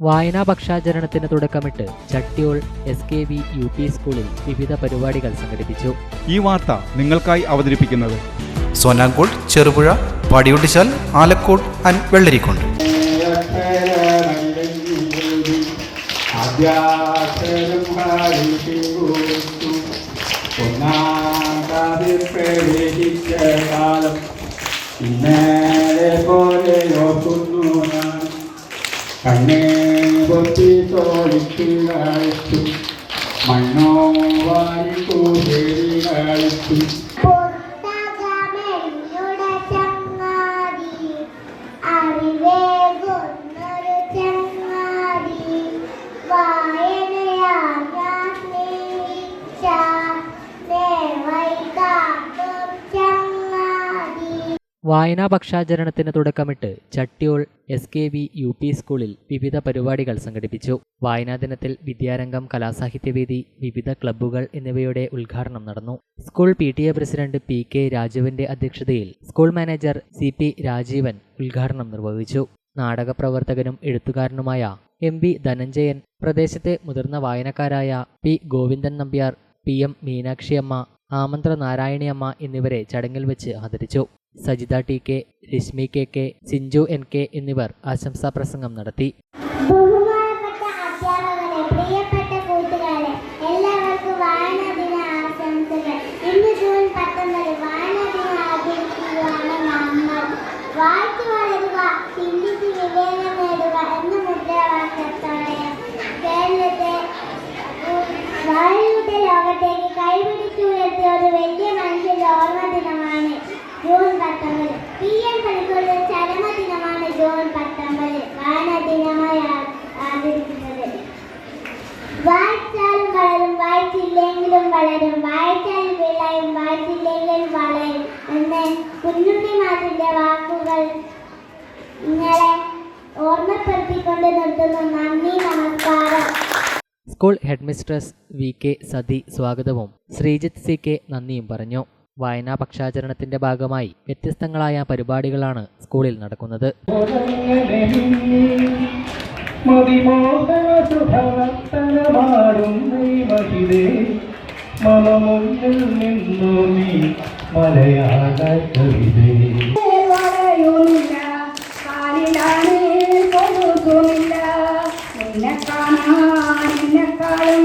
വായനാ പക്ഷാചരണത്തിന് തുടക്കമിട്ട് Chattiyol S K V U P സ്കൂളിൽ വിവിധ പരിപാടികൾ സംഘടിപ്പിച്ചു. ഈ വാർത്ത നിങ്ങൾക്കായി അവതരിപ്പിക്കുന്നത് സോനാങ്കോട് ചെറുപുഴ പടിയൊട്ടിച്ചാൽ ആലക്കോട് ആൻഡ് വെള്ളരിക്കോട്. കാലം ഇന്നലെ പോലെ ഞാൻ കണ്ണേ my Thank you. വായനാ പക്ഷാചരണത്തിന് തുടക്കമിട്ട് Chattiyol S K V U P സ്കൂളിൽ വിവിധ പരിപാടികൾ സംഘടിപ്പിച്ചു. വായനാ ദിനത്തിൽ വിദ്യാരംഗം കലാസാഹിത്യവേദി വിവിധ ക്ലബ്ബുകൾ എന്നിവയുടെ ഉദ്ഘാടനം നടന്നു. School P T A president P K രാജുവിന്റെ അധ്യക്ഷതയിൽ school manager C P Rajeevan ഉദ്ഘാടനം നിർവഹിച്ചു. നാടകപ്രവർത്തകനും എഴുത്തുകാരനുമായ എം വി ധനഞ്ജയൻ പ്രദേശത്തെ മുതിർന്ന വായനക്കാരായ P Govindan Nambiar P M Meenakshiamma ആമന്ത്ര Narayaniamma എന്നിവരെ ചടങ്ങിൽ വെച്ച് ആദരിച്ചു. Sajitha T K Reshmi K K Sinju N K എന്നിവർ ആശംസാ പ്രസംഗം നടത്തി ലോകത്തേക്ക് കൈപിടിച്ചു ഉയർത്തിയ ഒരു വലിയ മനുഷ്യന്റെ ഓർമ്മ ദിനമാണ് ജൂൺ പത്തൊമ്പത്. പി എൻ പണിക്കളുടെ ചരമദിനമാണ് ജൂൺ പത്തൊമ്പത്. വാനദിനമായി ആചരിക്കുന്നത്. വായിച്ചാലും വളരും വായിച്ചില്ലെങ്കിലും വളരും. വായിച്ചാൽ വിളയും വായിച്ചില്ലെങ്കിലും വളയും. എന്ന് കുഞ്ഞുണ്ണി വാക്കുകൾ നിങ്ങളെ ഓർമ്മപ്പെടുത്തിക്കൊണ്ട് നിർത്തുന്നു. നന്ദി നമസ്കാരം. School headmistress V K Sathi സ്വാഗതവും. ശ്രീജിത്ത് സി കെ നന്ദിയും പറഞ്ഞു. വായനാ പക്ഷാചരണത്തിന്റെ ഭാഗമായി വ്യത്യസ്തങ്ങളായ പരിപാടികളാണ് സ്കൂളിൽ നടക്കുന്നത്. മലയാള കവിതേ കാണാൻ എന്നെക്കാളും